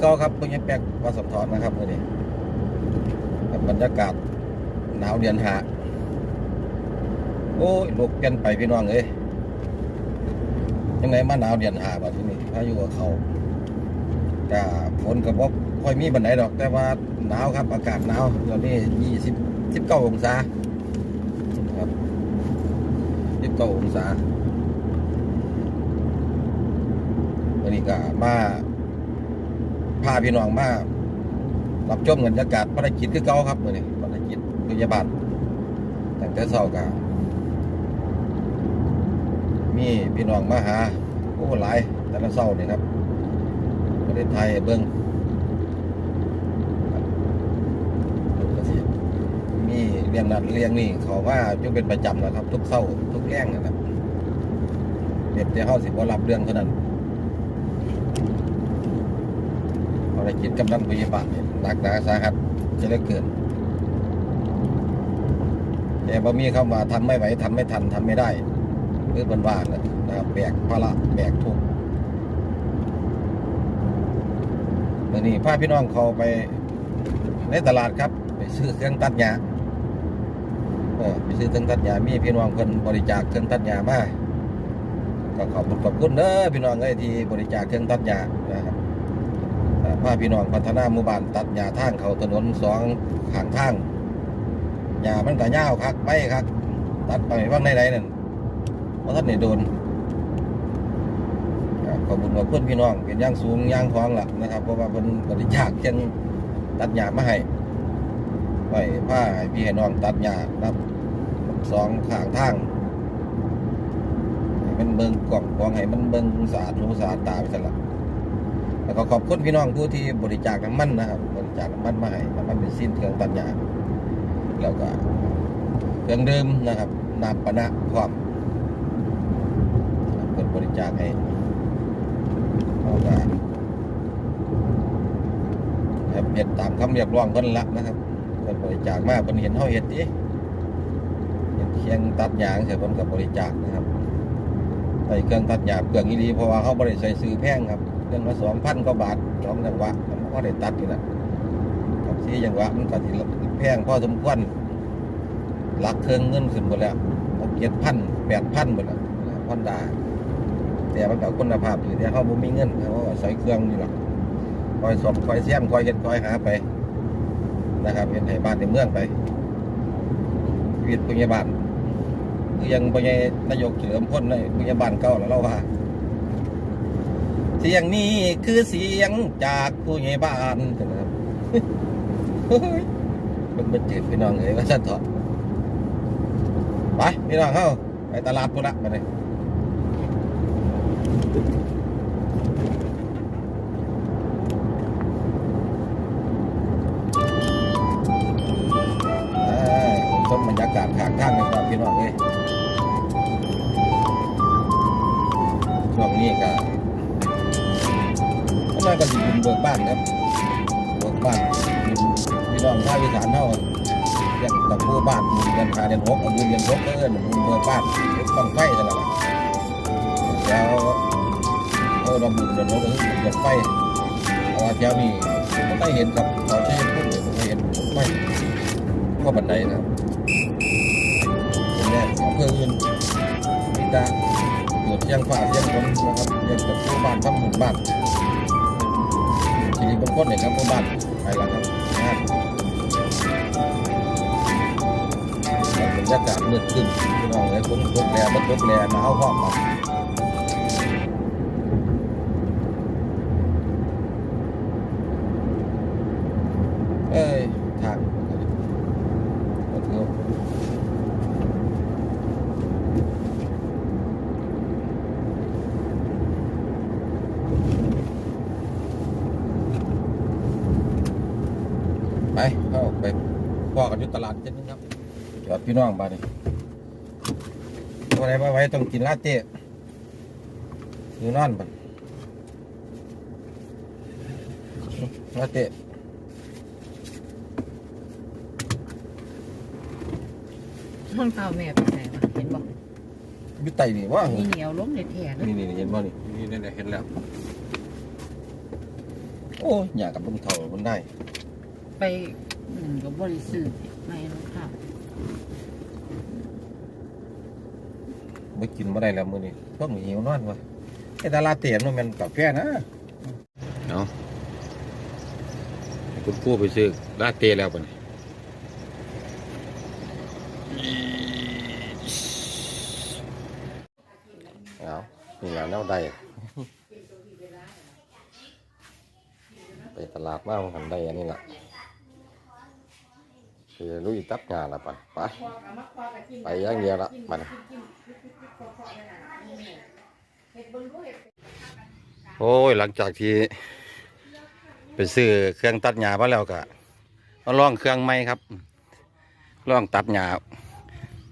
เก่าครับเพิ่งยังแปลกว่าสมทอนนะครับมื้อนี้กับบรรยากาศหนาวเดือนหาโอ้ยโลกเปลี่ยนไปพี่น้องเอ้ยยังไงมาหนาวเดือนหาบัดที่นี้พายุกับเขาก็ฝนก็บ่ค่อยมีบันไดดอก แต่ว่าหนาวครับ อากาศหนาวตอนนี้ยี่สิบสิบเก้าองศาครับสิบเก้าองศาวันนี้ก็มา พาพี่น้องมารับชมบรรยากาศภารกิจคือเก่าครับมื่อนี้ภารกิจพยาบาลตั้งแต่เช้าก็มีพี่น้องมาหาโอ้หลายแต่ละเช้านี่ครับประเทศไทยเบิ้งมีเรียงนั้นเรียงนี่เขาว่าจุเป็นประจำนะครับ ทุกเช้าทุกแรงนะครับเด็ดแต่เขาสิบ่รับเรื่องเท่านั้น ภารกิจกำลังพยาบาลเนี่ยหนักหนาสาหัสจะเหลือเกินแต่บ่มีเข้ามาทำไม่ไหวทำไม่ทันทำไม่ได้คือบันว่าเลยนะครับแบกภาระแบกทุกข์เมื่อนี้พาพี่น้องเขาไปในตลาดครับ ไปซื้อเครื่องตัดหญ้าเออไปซื้อเครื่องตัดหญ้ามีพี่น้องคนบริจาคเครื่องตัดหญ้ามาก็ขอบคุณขอบคุณเด้อพี่น้องเอ้ยที่บริจาคเครื่องตัดหญ้า พาพี่น้องพัฒนาหมู่บ้านตัดหญ้าทางเขาถนนสองข้างทางหญ้ามันก็ยาวคักไปคักตัดไปว่างไหนๆนั่นเพราะท่านได้โดนครับขอบคุณขอบคุณพี่น้องเป็นย่างสูงย่างท้องหล่ะนะครับเพราะว่าเป็นบริจาคเช่นตัดหญ้ามาให้ไว้ผ้าพี่ให้น้องตัดหญ้านับสองข้างทางมันเบิ่งกล่องกองให้มันเบิ่งสะอาดหูสะอาดตาไปซะละ แล้วก็ขอบคุณพี่น้องผู้ที่บริจาคน้ำมันนะครับบริจาคน้ำมันมาให้น้ำมันเป็นสิ้นเครื่องตัดหญ้าแล้วก็เครื่องดื่มนะครับน้ำปะนะพร้อมเปิดบริจาคให้เอาก็ครับเห็ดตามคำเรียกร้องเพิ่นละนะครับเพิ่นบริจาคมาเพิ่นเห็นเฮาเห็ดดิเห็นเคียงตัดหญ้าเสร็จเพิ่นก็บริจาคนะครับใส่เครื่องตัดหญ้าเครื่องอีหลีเพราะว่าเขาบริใส่ซื้อแพงครับ เรื่องละสองพันกว่าบาทสองจังหวะผมก็ได้ตัดอยู่แหละกับสี่จังหวะมันก็สิแพงพอสมควรหลักเครื่องเงินขึ้นหมดแล้วเจ็ดพันแปดพันหมดแล้วพันดาแต่มันก็คุณภาพอยู่แต่เขาบ่มีเงินเขาใส่เครื่องนี่หรอกคอยสอบคอยเสี่ยมคอยเห็ดคอยหาไป นะครับเห็นให้บ้านในเมืองไปชีวิตพยาบาลคือยังพยานายกเฉลิมพลในพยาบาลเก่าแล้วเราว่า เสียงนี้คือเสียงจากผู้ใหญ่บ้านนะครับเฮ้ยมันเป็นจืดพี่น้องเอ้ยว่าสันเถอะไปพี่น้องเข้าไปตลาดพุ่นละไปเลยเอ้ยชมบรรยากาศขางทางกันครับพี่น้องเอ้ยช่วงนี้ก็ก็ มากันสิบุญเบิกบ้านครับเบิกบ้านพี่น้องชาวอีสานเท่าเรียกตะปูบ้านบุญกันหาเดือนหกเอาบุญเดือนหกเอิ้นบุญเบิกบ้านต้องไฟกันแล้วล่ะแล้วเอาเราบุญเดือนหกก็คือบุญเบิกไฟเพราะว่าแถวนี้ไม่ได้เห็นกับเขาใช้พูดไม่เห็นไม่ก็บันไดนะครับตรงนี้อำเภออื่นมีต่เกิดเชียงฟ้าเชียงฝนนะครับเรียกตะปูบ้านทำบุญบ้าน ทีนี้บางคลเนี่ยครับพ่อบ้านไปแล้วครับนบรรยากาศมืดขึ้นพี่น้องเลยฝนตกแรงมันตกแรงมาเข้าห้องครับอ้ยทางก็ถือว่า ไปเข้าไปพอกันอยู่ตลาดเช่นนึงครับจอดพี่น้องบ้านนี่อะไรมาไว้ต้องกินลาเต้อยู่นั่นบ้านลาเต้ห้องเท้าแม่ไปไหนวะเห็นบอกอยู่ไตนี่ว่ามีเหนียวล้มในแถนนี่นี่เห็นบ่นี่นี่นี่เห็นแล้ว โอ้ยอยากกับลุงเท่ามันได้ ไปหนึ่งกับบริสุทธิ์ไม่รู้ค่ะไม่กินไม่ได้แล้วมื้อนี้เพิ่งหิวนอนวะไอ้ดาราเตียนมันเป็นกาแฟนะเนาะคุณครู่ไปซื้อลาเต้แล้วปะนี่เอานี่แหละแนวใดไปตลาดมาหันได้อันนี้ละคือ ลุยตัดงานละปันไปไปอย่างเดียวละมันโอ้ยหลังจากที่ ไปซื้อเครื่องตัดหญ้ามาแล้วก็มาลองเครื่องใหม่ครับลองตัดหญ้า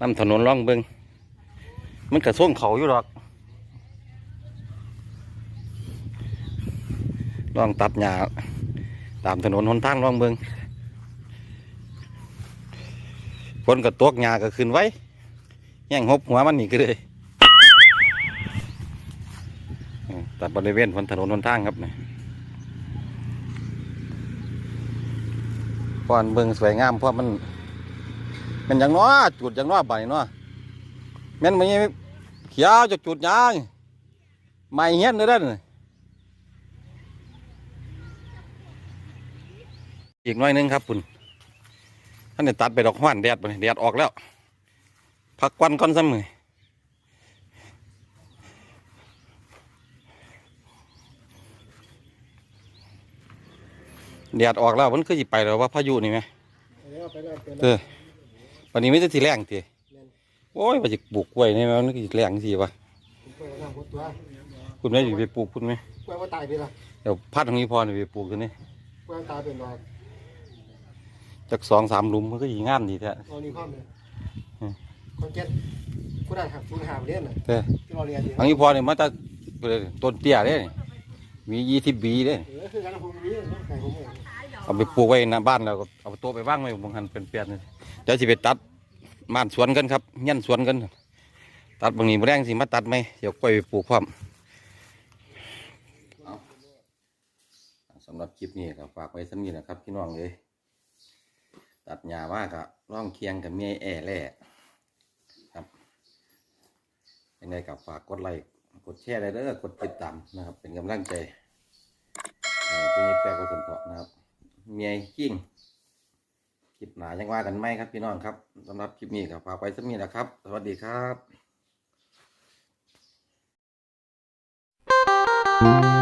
นำถนนลองเบิงมันกระส่วงเขาอยู่หรอกลองตัดหญ้าตามถนนหนทางลองเบิงฝ นก็ตกหญ้าก็ขึ้นไว้แย่งหบหัวมันนี่ก็เลยตัดบริเวณบนถนนบนทางครับเนี่ยพอนเบิ่งสวยงามเพราะมันเป็นอย่างน้อจุดอย่างน้อใบน้อแม่นมันยังเขียวจะจุดยางไม่เงี้ยนเลยด้ออีกน้อยนึงครับคุณ ท่านได้ตัดไปดอกห้านแดดไปแดดออกแล้วพักควันก่อนซ้ำมือแดดออกแล้วมันคือสิไปแล้วว่าพายุนี่ไหมไปแล้วไปแล้วเออวันนี้ไม่ได้ทีแรงทีโอ้ยว่าจะปลูกกล้วยนี่มันคือสิแรงสิวะกล้วยน้ำหมดตัวคุณแม่อยู่ไปปลูกคุณไหมกล้วยว่าตายไปละเดี๋ยวพัดตรงนี้พอนี่ไปปลูกตัวนี้กล้วยตายเป็นรอย จากสองสามหลุมมันก็ยิงงามดีแท้รอนี่ข้อมเลยอืมคอนเจ็ตกูได้หักฟูนหาเล่นน่ะแต่ที่รอเรียนดีทางนี้พอนี่มันจะต้นเตี้ยเด้นี่มียี่สิบบีเด้เออคือการผมนี้ไก่ผมเองเอาไปปลูกไว้หน้าบ้านแล้วก็เอาตัวไปว่างไว้บางหันเป็นเปียนเลยเดี๋ยวสิไปตัดบ้านสวนกันครับเงี้ยนสวนกัน ตัดบางนี้มาแรงสิมาตัดไหมเดี๋ยวกล้วยไปปลูกพร้อมสำหรับคลิปนี้ก็ฝากไว้สักนิดนะครับพี่น้องเลย ตัดหญ้ามากอะร่องเคียงกับเมียแอ่แร่ครับยังไงกับฝากกดไลค์กดแชร์ได้เด้อกดติดตามนะครับ เป็นกำลังใจเอ่อช่วงนี้แปลก็คนเพาะนะครับเมียกิ้งคลิปหนายังว่ากันไหมครับพี่น้องครับสำหรับคลิปนี้ก็ฝากไว้สักนิดนะครับ สวัสดีครับ